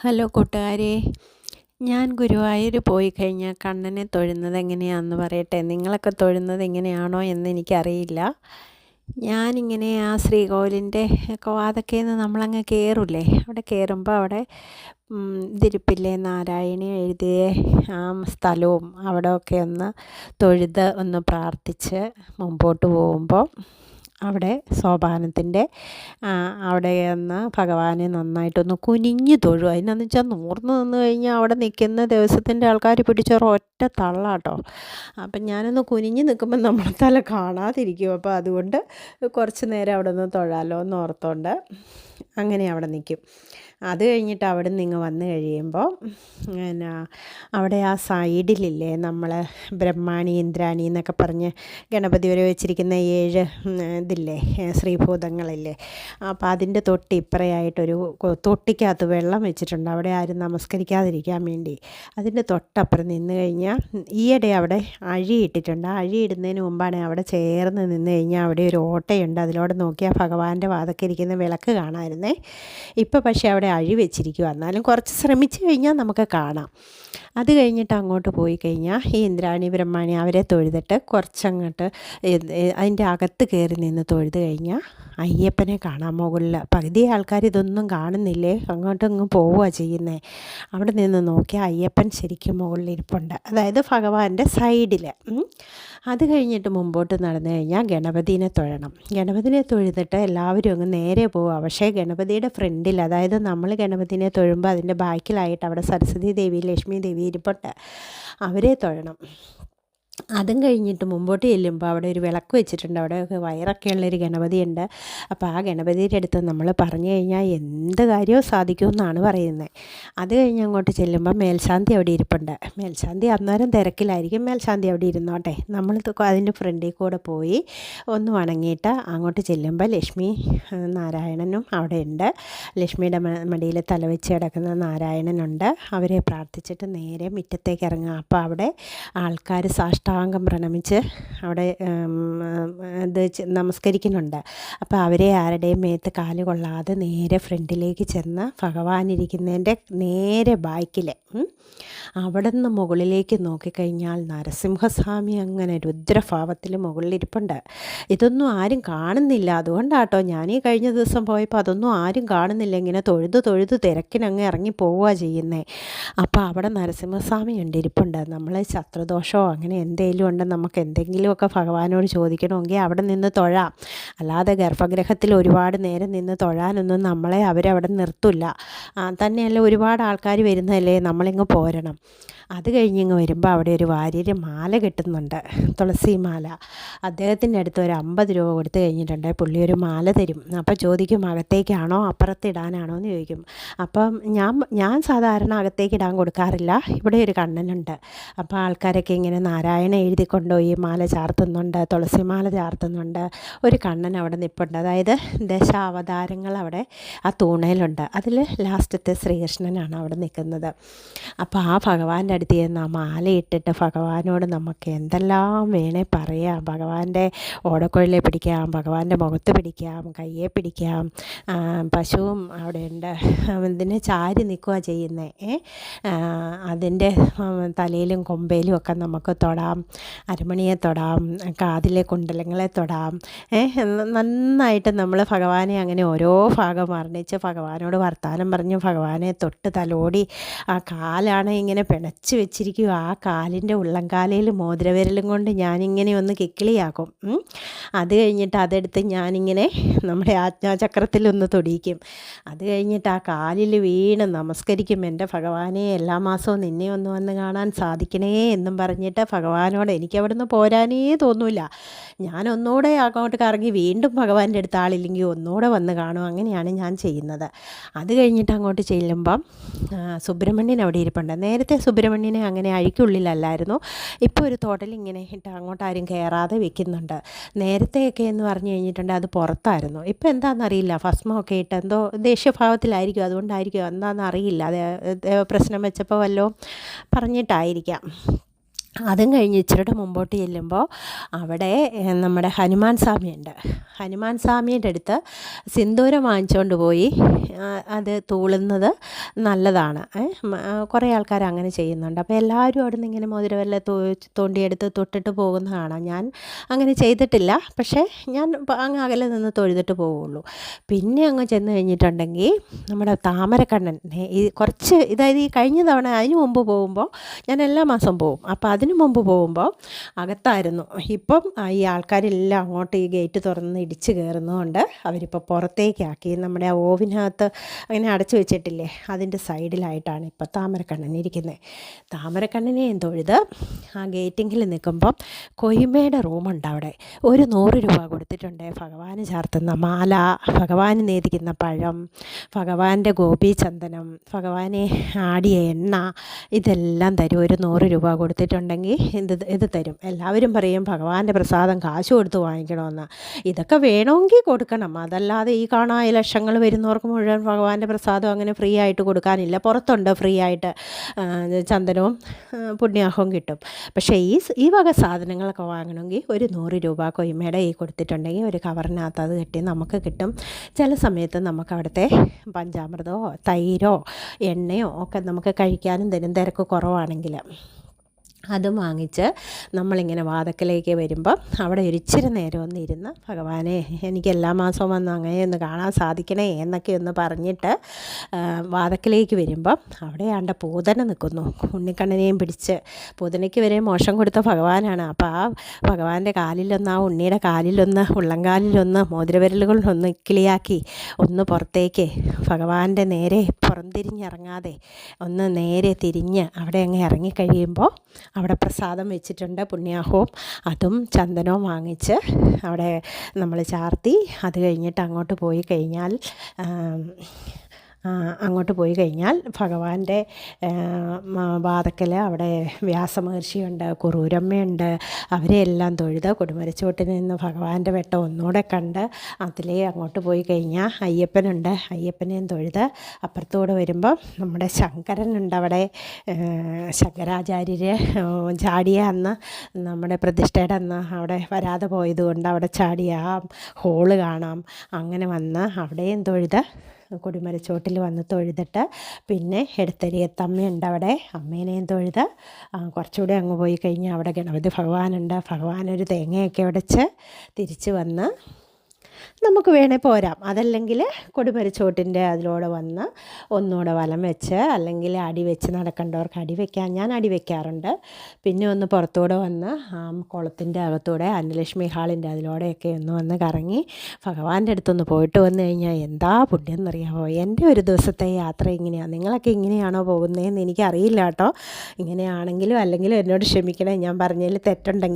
Hello കൂട്ടുകാരെ. ഞാൻ ഗുരുവായൂർ പോയി കഴിഞ്ഞാൽ കണ്ണനെ തൊഴുന്നത് എങ്ങനെയാണെന്ന് പറയട്ടെ. നിങ്ങളൊക്കെ തൊഴുന്നത് എങ്ങനെയാണോ എന്ന് എനിക്കറിയില്ല. ഞാനിങ്ങനെ ആ ശ്രീകോവിലിന്റെ വാതക്കേന്ന് നമ്മളങ്ങ് കയറില്ലേ അവിടെ കയറുമ്പോൾ അവിടെ തിരുപ്പില്ലേ നാരായണി എഴുതിയ ആ സ്ഥലവും അവിടെയൊക്കെ ഒന്ന് തൊഴുത് ഒന്ന് പ്രാർത്ഥിച്ച് മുമ്പോട്ട് പോകുമ്പോൾ അവിടെ സോപാനത്തിന്റെ അവിടെ ഒന്ന് ഭഗവാനെ നന്നായിട്ടൊന്ന് കുനിഞ്ഞു തൊഴുക അതിനെന്ന് വെച്ചാൽ നൂർന്ന് നിന്ന് കഴിഞ്ഞാൽ അവിടെ നിൽക്കുന്ന ദിവസത്തിന്റെ ആൾക്കാർ പിടിച്ചൊരു ഒറ്റ തള്ളാട്ടോ. അപ്പം ഞാനൊന്ന് കുനിഞ്ഞ് നിൽക്കുമ്പോൾ നമ്മൾ തല കാണാതിരിക്കും. അപ്പോൾ അതുകൊണ്ട് കുറച്ച് നേരം അവിടെ നിന്ന് തൊഴാലോ എന്ന് ഓർത്തോണ്ട് അങ്ങനെ അവിടെ നിൽക്കും. അത് കഴിഞ്ഞിട്ട് അവിടെ നിന്ന് വന്നു കഴിയുമ്പോൾ പിന്നെ അവിടെ ആ സൈഡിലില്ലേ നമ്മൾ ബ്രഹ്മാണി ഇന്ദ്രാണി എന്നൊക്കെ പറഞ്ഞ് ഗണപതി വരെ വെച്ചിരിക്കുന്ന ഏഴ് ഇതില്ലേ ശ്രീഭൂതങ്ങളില്ലേ. അപ്പോൾ അതിന്റെ തൊട്ട് ഇപ്പറയായിട്ടൊരു തൊട്ടിക്കകത്ത് വെള്ളം വെച്ചിട്ടുണ്ട്. അവിടെ ആരും നമസ്കരിക്കാതിരിക്കാൻ വേണ്ടി. അതിന്റെ തൊട്ടപ്പുറം നിന്ന് കഴിഞ്ഞാൽ ഈയിടെ അവിടെ അഴി ഇട്ടിട്ടുണ്ട്. ആ അഴി ഇടുന്നതിന് മുമ്പാണ് അവിടെ ചേർന്ന് നിന്ന് കഴിഞ്ഞാൽ അവിടെ ഒരു ഓട്ടയുണ്ട്. അതിലൂടെ നോക്കിയാൽ ഭഗവാന്റെ വാതക്കിരിക്കുന്ന വിളക്ക് കാണാമായിരുന്നേ ഇപ്പോൾ പക്ഷേ അവിടെ അഴി വെച്ചിരിക്കുക എന്നാലും കുറച്ച് ശ്രമിച്ചു കഴിഞ്ഞാൽ നമുക്ക് കാണാം. അത് കഴിഞ്ഞിട്ട് അങ്ങോട്ട് പോയി കഴിഞ്ഞാൽ ഈ ഇന്ദ്രാണി ബ്രഹ്മാണി അവരെ തൊഴുതിട്ട് കുറച്ചങ്ങോട്ട് അതിന്റെ അകത്ത് കയറി നിന്ന് തൊഴുത് കഴിഞ്ഞാൽ അയ്യപ്പനെ കാണാൻ മുകളിൽ പകുതി ആൾക്കാർ ഇതൊന്നും കാണുന്നില്ലേ? അങ്ങോട്ടും അങ്ങ് പോവുക ചെയ്യുന്നത് അവിടെ നിന്ന് നോക്കിയാൽ അയ്യപ്പൻ ശരിക്കും മുകളിലിരിപ്പുണ്ട് അതായത് ഭഗവാന്റെ സൈഡിൽ അത് കഴിഞ്ഞിട്ട് മുമ്പോട്ട് നടന്നു കഴിഞ്ഞാൽ ഗണപതിനെ തൊഴണം. ഗണപതിനെ തൊഴുന്നിട്ട് എല്ലാവരും അങ്ങ് നേരെ പോവുക പക്ഷേ ഗണപതിയുടെ ഫ്രണ്ടിൽ അതായത് നമ്മൾ ഗണപതിനെ തൊഴുമ്പോൾ അതിന്റെ ബാക്കിലായിട്ട് അവിടെ സരസ്വതി ദേവി ലക്ഷ്മി ദേവി ഇരിപ്പുണ്ട്. അവരെ തൊഴണം. അതും കഴിഞ്ഞിട്ട് മുമ്പോട്ട് ചെല്ലുമ്പോൾ അവിടെ ഒരു വിളക്ക് വെച്ചിട്ടുണ്ട്. അവിടെയൊക്കെ വയറൊക്കെ ഉള്ളൊരു ഗണപതിയുണ്ട്. അപ്പോൾ ആ ഗണപതിയുടെ അടുത്ത് നമ്മൾ പറഞ്ഞു കഴിഞ്ഞാൽ എന്ത് കാര്യവും സാധിക്കുമെന്നാണ് പറയുന്നത് അത് കഴിഞ്ഞ് അങ്ങോട്ട് ചെല്ലുമ്പോൾ മേൽശാന്തി അവിടെ ഇരിപ്പുണ്ട്. മേൽശാന്തി അന്നേരം തിരക്കിലായിരിക്കും. മേൽശാന്തി അവിടെ ഇരുന്നോട്ടെ. നമ്മൾ അതിന്റെ ഫ്രണ്ടിൽ കൂടെ പോയി ഒന്ന് വണങ്ങിയിട്ട് അങ്ങോട്ട് ചെല്ലുമ്പോൾ ലക്ഷ്മി നാരായണനും അവിടെ ഉണ്ട്. ലക്ഷ്മിയുടെ മടിയിൽ തലവെച്ച് കിടക്കുന്ന നാരായണനുണ്ട്. അവരെ പ്രാർത്ഥിച്ചിട്ട് നേരെ മുറ്റത്തേക്ക് ഇറങ്ങുക. അപ്പോൾ അവിടെ ആൾക്കാർ സാഷ്ട സാഷ്ടാംഗം പ്രണമിച്ച് അവിടെ ഇത് നമസ്കരിക്കുന്നുണ്ട്. അപ്പോൾ അവരെ ആരുടെയും മേത്ത് കാൽ കൊള്ളാതെ നേരെ ഫ്രണ്ടിലേക്ക് ചെന്ന് ഭഗവാനിരിക്കുന്നതിന്റെ നേരെ ബാക്കിൽ അവിടെ നിന്ന് മുകളിലേക്ക് നോക്കിക്കഴിഞ്ഞാൽ നരസിംഹസ്വാമി അങ്ങനെ രുദ്രഭാവത്തിൽ മുകളിലിരിപ്പുണ്ട്. ഇതൊന്നും ആരും കാണുന്നില്ല. അതുകൊണ്ടാട്ടോ ഞാൻ ഈ കഴിഞ്ഞ ദിവസം പോയപ്പോൾ അതൊന്നും ആരും കാണുന്നില്ല. ഇങ്ങനെ തൊഴുത് തൊഴുത് തിരക്കിനങ്ങ് ഇറങ്ങി പോവുക ചെയ്യുന്നത് അപ്പോൾ അവിടെ നരസിംഹസ്വാമി ഉണ്ട് ഇരിപ്പുണ്ട്. നമ്മൾ ശത്രുദോഷമോ അങ്ങനെ എന്തെങ്കിലും ഉണ്ടെങ്കിൽ നമുക്ക് എന്തെങ്കിലുമൊക്കെ ഭഗവാനോട് ചോദിക്കണമെങ്കിൽ അവിടെ നിന്ന് തൊഴാം. അല്ലാതെ ഗർഭഗ്രഹത്തിൽ ഒരുപാട് നേരം നിന്ന് തൊഴാനൊന്നും നമ്മളെ അവരവിടെ നിർത്തില്ല തന്നെയല്ല ഒരുപാട് ആൾക്കാർ വരുന്നതല്ലേ നമ്മളിങ്ങ് പോരണം. അത് കഴിഞ്ഞിങ്ങ് വരുമ്പോൾ അവിടെ ഒരു വാര്യര് മാല കിട്ടുന്നുണ്ട് തുളസി മാല. അദ്ദേഹത്തിന്റെ അടുത്ത് ഒരു അമ്പത് രൂപ കൊടുത്ത് കഴിഞ്ഞിട്ടുണ്ട്. പുള്ളി ഒരു മാല തരും. അപ്പോൾ ചോദിക്കും അകത്തേക്കാണോ? അപ്പുറത്തിടാനാണോ എന്ന് ചോദിക്കും. അപ്പം ഞാൻ ഞാൻ സാധാരണ അകത്തേക്ക് ഇടാൻ കൊടുക്കാറില്ല. ഇവിടെ ഒരു കണ്ണനുണ്ട്. അപ്പോൾ ആൾക്കാരൊക്കെ ഇങ്ങനെ നാരായണ എഴുതി ഈ മാല ചാർത്തുന്നുണ്ട് തുളസി മാല ചാർത്തുന്നുണ്ട് ഒരു കണ്ണൻ അവിടെ നിൽപ്പുണ്ട് അതായത് ദശാവതാരങ്ങൾ അവിടെ ആ തൂണയിലുണ്ട്. അതിൽ ലാസ്റ്റത്തെ ശ്രീകൃഷ്ണനാണ് അവിടെ നിൽക്കുന്നത്. അപ്പോൾ ആ ഭഗവാന്റെ അടുത്ത് ചെന്ന് ആ മാല ഇട്ടിട്ട് ഭഗവാനോട് നമുക്ക് എന്തെല്ലാം വേണേ പറയാം. ഭഗവാന്റെ ഓടക്കുഴലെ പിടിക്കാം ഭഗവാന്റെ മുഖത്ത് പിടിക്കാം കയ്യെ പിടിക്കാം പശുവും അവിടെയുണ്ട് ഇതിനെ ചാരി നിൽക്കുക ചെയ്യുന്നത് അതിന്റെ തലയിലും കൊമ്പയിലും ഒക്കെ നമുക്ക് തൊടാം. അരമണിയെ തൊടാം കാതിലെ കുണ്ടലങ്ങളെ തൊടാം. നന്നായിട്ട് നമ്മൾ ഭഗവാനെ അങ്ങനെ ഓരോ ഭാഗം വർണിച്ച് ഭഗവാനോട് വർത്തമാനം പറഞ്ഞ് ഭഗവാനെ തൊട്ട് തലോടി ആ കാലാണ് ഇങ്ങനെ പിണച്ച് വെച്ചിരിക്കുക. ആ കാലിന്റെ ഉള്ളംകാലയിൽ മോതിരവിരലും കൊണ്ട് ഞാനിങ്ങനെ ഒന്ന് കിക്കിളിയാക്കും. അത് കഴിഞ്ഞിട്ട് അതെടുത്ത് ഞാനിങ്ങനെ നമ്മുടെ ആജ്ഞാചക്രത്തിലൊന്ന് തൊടിയിക്കും. അത് കഴിഞ്ഞിട്ട് ആ കാലിൽ വീണ് നമസ്കരിക്കും. എന്റെ ഭഗവാനെ എല്ലാ മാസവും നിന്നെ ഒന്ന് വന്ന് കാണാൻ സാധിക്കണേ എന്നും പറഞ്ഞിട്ട് ഭഗവാനോട് എനിക്ക് നിന്ന് പോരാനേ തോന്നില്ല ഞാൻ ഒന്നുകൂടെ അങ്ങോട്ട് കറങ്ങി വീണ്ടും ഭഗവാന്റെ അടുത്ത് ആളില്ലെങ്കിൽ ഒന്നുകൂടെ വന്ന് കാണും. അങ്ങനെയാണ് ഞാൻ ചെയ്യുന്നത്. അത് കഴിഞ്ഞിട്ട് അങ്ങോട്ട് ചെല്ലുമ്പം സുബ്രഹ്മണ്യൻ അവിടെ ഇരിപ്പുണ്ട്. നേരത്തെ സുബ്രഹ്മണ്യനെ അങ്ങനെ അഴിക്കുള്ളിലല്ലായിരുന്നു. ഇപ്പോൾ ഒരു തോട്ടൽ ഇങ്ങനെ ഇട്ട് അങ്ങോട്ട് ആരും കയറാതെ വെക്കുന്നുണ്ട്. നേരത്തെയൊക്കെ എന്ന് പറഞ്ഞു കഴിഞ്ഞിട്ടുണ്ട് അത് പുറത്തായിരുന്നു. ഇപ്പോൾ എന്താണെന്നറിയില്ല ഭസ്മമൊക്കെ ഇട്ട് എന്തോ ദേഷ്യഭാവത്തിലായിരിക്കും. അതുകൊണ്ടായിരിക്കും എന്താണെന്ന് അറിയില്ല പ്രശ്നം വെച്ചപ്പോൾ വല്ലതും പറഞ്ഞിട്ടായിരിക്കാം. അതും കഴിഞ്ഞ് ഇച്ചിരിയുടെ മുമ്പോട്ട് ചെല്ലുമ്പോൾ അവിടെ നമ്മുടെ ഹനുമാൻ സ്വാമിയുണ്ട്. ഹനുമാൻ സ്വാമിയുടെ അടുത്ത് സിന്ദൂരം വാങ്ങിച്ചുകൊണ്ട് പോയി. അത് തൂളുന്നത് നല്ലതാണ്. കുറേ ആൾക്കാർ അങ്ങനെ ചെയ്യുന്നുണ്ട്. അപ്പോൾ എല്ലാവരും അവിടെ നിന്ന് ഇങ്ങനെ മോതിരവല്ല തോണ്ടിയെടുത്ത് തൊട്ടിട്ട് പോകുന്ന കാണാം ഞാൻ അങ്ങനെ ചെയ്തിട്ടില്ല. പക്ഷേ ഞാൻ അങ്ങ് അകലെ നിന്ന് തൊഴുതിട്ട് പോവുള്ളൂ. പിന്നെ അങ്ങ് ചെന്ന് കഴിഞ്ഞിട്ടുണ്ടെങ്കിൽ നമ്മുടെ താമരക്കണ്ണൻ ഈ കുറച്ച് ഇതായത് ഈ കഴിഞ്ഞ തവണ അതിന് മുമ്പ് പോകുമ്പോൾ ഞാൻ എല്ലാ മാസം പോകും. അപ്പോൾ അതിന് മുമ്പ് പോകുമ്പോൾ അകത്തായിരുന്നു. ഇപ്പം ഈ ആൾക്കാരെല്ലാം അങ്ങോട്ട് ഈ ഗേറ്റ് തുറന്ന് ഇടിച്ച് കയറുന്നതുകൊണ്ട് അവരിപ്പോൾ പുറത്തേക്കാക്കി. നമ്മുടെ ആ ഓവിനകത്ത് അങ്ങനെ അടച്ചു വെച്ചിട്ടില്ലേ? അതിന്റെ സൈഡിലായിട്ടാണ് ഇപ്പോൾ താമരക്കണ്ണൻ ഇരിക്കുന്നത് താമരക്കണ്ണനെ തൊഴുത് ആ ഗേറ്റിങ്ങിൽ നിൽക്കുമ്പം കൊയ്മയുടെ റൂമുണ്ട് അവിടെ. ഒരു നൂറ് രൂപ കൊടുത്തിട്ടുണ്ട്. ഭഗവാന് ചാർത്തുന്ന മാല ഭഗവാന് നേതിക്കുന്ന പഴം ഭഗവാന്റെ ഗോപീചന്ദനം ഭഗവാനെ ആടിയ എണ്ണ ഇതെല്ലാം തരും. ഒരു നൂറ് രൂപ കൊടുത്തിട്ടുണ്ടെങ്കിൽ ഇത് ഇത് തരും? എല്ലാവരും പറയും ഭഗവാന്റെ പ്രസാദം കാശ് കൊടുത്ത് വാങ്ങിക്കണമെന്ന്. ഇതൊക്കെ വേണമെങ്കിൽ കൊടുക്കണം. അതല്ലാതെ ഈ കാണാൻ ലക്ഷങ്ങൾ വരുന്നവർക്ക് മുഴുവൻ ഭഗവാന്റെ പ്രസാദം അങ്ങനെ ഫ്രീ ആയിട്ട് കൊടുക്കാനില്ല. പുറത്തുണ്ട് ഫ്രീ ആയിട്ട് ചന്ദനവും പുണ്യാഹവും കിട്ടും. പക്ഷേ ഈ ഈ വക സാധനങ്ങളൊക്കെ വാങ്ങണമെങ്കിൽ ഒരു നൂറ് രൂപ കൊയ്മയുടെ ഈ കൊടുത്തിട്ടുണ്ടെങ്കിൽ ഒരു കവറിനകത്ത് അത് കിട്ടി നമുക്ക് കിട്ടും. ചില സമയത്ത് നമുക്ക് അവിടുത്തെ പഞ്ചാമൃതമോ തൈരോ എണ്ണയോ ഒക്കെ നമുക്ക് കഴിക്കാനും തരും തിരക്ക് കുറവാണെങ്കിൽ അതും വാങ്ങിച്ച് നമ്മളിങ്ങനെ വാതക്കലേക്ക് വരുമ്പം അവിടെ ഒരിച്ചിരി നേരം ഒന്ന് ഇരുന്ന് ഭഗവാനെ എനിക്ക് എല്ലാ മാസവും വന്ന് അങ്ങനെ ഒന്ന് കാണാൻ സാധിക്കണേ എന്നൊക്കെ ഒന്ന് പറഞ്ഞിട്ട് വാതക്കലേക്ക് വരുമ്പം അവിടെ ആണ്ട പൂതന നിൽക്കുന്നു. ഉണ്ണിക്കണ്ണനെയും പിടിച്ച് പൂതനയ്ക്ക് വരെ മോശം കൊടുത്ത ഭഗവാനാണ്. അപ്പോൾ ആ ഭഗവാന്റെ കാലിലൊന്ന് ആ ഉണ്ണിയുടെ കാലിലൊന്ന് ഉള്ളംകാലിലൊന്ന് മോതിരവിരലുകളിലൊന്ന് ഇക്കിളിയാക്കി ഒന്ന് പുറത്തേക്ക് ഭഗവാന്റെ നേരെ പുറംതിരിഞ്ഞിറങ്ങാതെ ഒന്ന് നേരെ തിരിഞ്ഞ് അവിടെ അങ്ങ് ഇറങ്ങിക്കഴിയുമ്പോൾ അവിടെ പ്രസാദം വെച്ചിട്ടുണ്ട് പുണ്യാഹവും അതും ചന്ദനവും വാങ്ങിച്ച് അവിടെ നമ്മൾ ചാർത്തി അത് കഴിഞ്ഞിട്ട് അങ്ങോട്ട് പോയി കഴിഞ്ഞാൽ അങ്ങോട്ട് പോയി കഴിഞ്ഞാൽ ഭഗവാന്റെ വാതക്കൽ അവിടെ വ്യാസമഹർഷിയുണ്ട് കുറൂരമ്മയുണ്ട്. അവരെയെല്ലാം തൊഴുത് കൊടുമരച്ചോട്ടിൽ നിന്ന് ഭഗവാന്റെ വെട്ടം ഒന്നുകൂടെ കണ്ട് അതിലേ അങ്ങോട്ട് പോയി കഴിഞ്ഞാൽ അയ്യപ്പനുണ്ട്. അയ്യപ്പനെയും തൊഴുത് അപ്പുറത്തൂടെ വരുമ്പോൾ നമ്മുടെ ശങ്കരനുണ്ട് അവിടെ. ശങ്കരാചാര്യർ ചാടിയ അന്ന് നമ്മുടെ പ്രതിഷ്ഠയുടെ അന്ന് അവിടെ വരാതെ പോയതുകൊണ്ട് അവിടെ ചാടിയ ഹോൾ കാണാം. അങ്ങനെ വന്ന് അവിടെയും തൊഴുത് കൊടിമരച്ചോട്ടിൽ വന്ന് തൊഴുതിട്ട് പിന്നെ എടുത്തരിയത്തമ്മയുണ്ട് അവിടെ. അമ്മേനെയും തൊഴുത്. കുറച്ചുകൂടെ അങ്ങ് പോയി കഴിഞ്ഞാൽ അവിടെ ഗണപതി ഭഗവാനുണ്ട്. ഭഗവാനൊരു തേങ്ങയൊക്കെ ഉടച്ച് തിരിച്ച് വന്ന് നമുക്ക് വേണേൽ പോരാം. അതല്ലെങ്കിൽ കൊടിമരച്ചോട്ടിന്റെ അതിലൂടെ വന്ന് ഒന്നുകൂടെ വലം വെച്ച് അല്ലെങ്കിൽ അടി വെച്ച് നടക്കേണ്ടവർക്ക് അടി വെക്കാൻ ഞാൻ അടി വെക്കാറുണ്ട്. പിന്നെ ഒന്ന് പുറത്തൂടെ വന്ന് ആ കുളത്തിന്റെ അകത്തൂടെ അന്നലക്ഷ്മി ഹാളിന്റെ അതിലൂടെയൊക്കെ ഒന്ന് വന്ന് കറങ്ങി ഭഗവാന്റെ അടുത്തൊന്ന് പോയിട്ട് വന്നു കഴിഞ്ഞാൽ എന്താ പുണ്യം എന്നറിയാമോ എന്റെ ഒരു ദിവസത്തെ യാത്ര ഇങ്ങനെയാണ് നിങ്ങളൊക്കെ ഇങ്ങനെയാണോ പോകുന്നതെന്ന് എനിക്കറിയില്ല കേട്ടോ. ഇങ്ങനെയാണെങ്കിലും അല്ലെങ്കിലും എന്നോട് ക്ഷമിക്കണേ. ഞാൻ പറഞ്ഞതിൽ തെറ്റുണ്ടെങ്കിൽ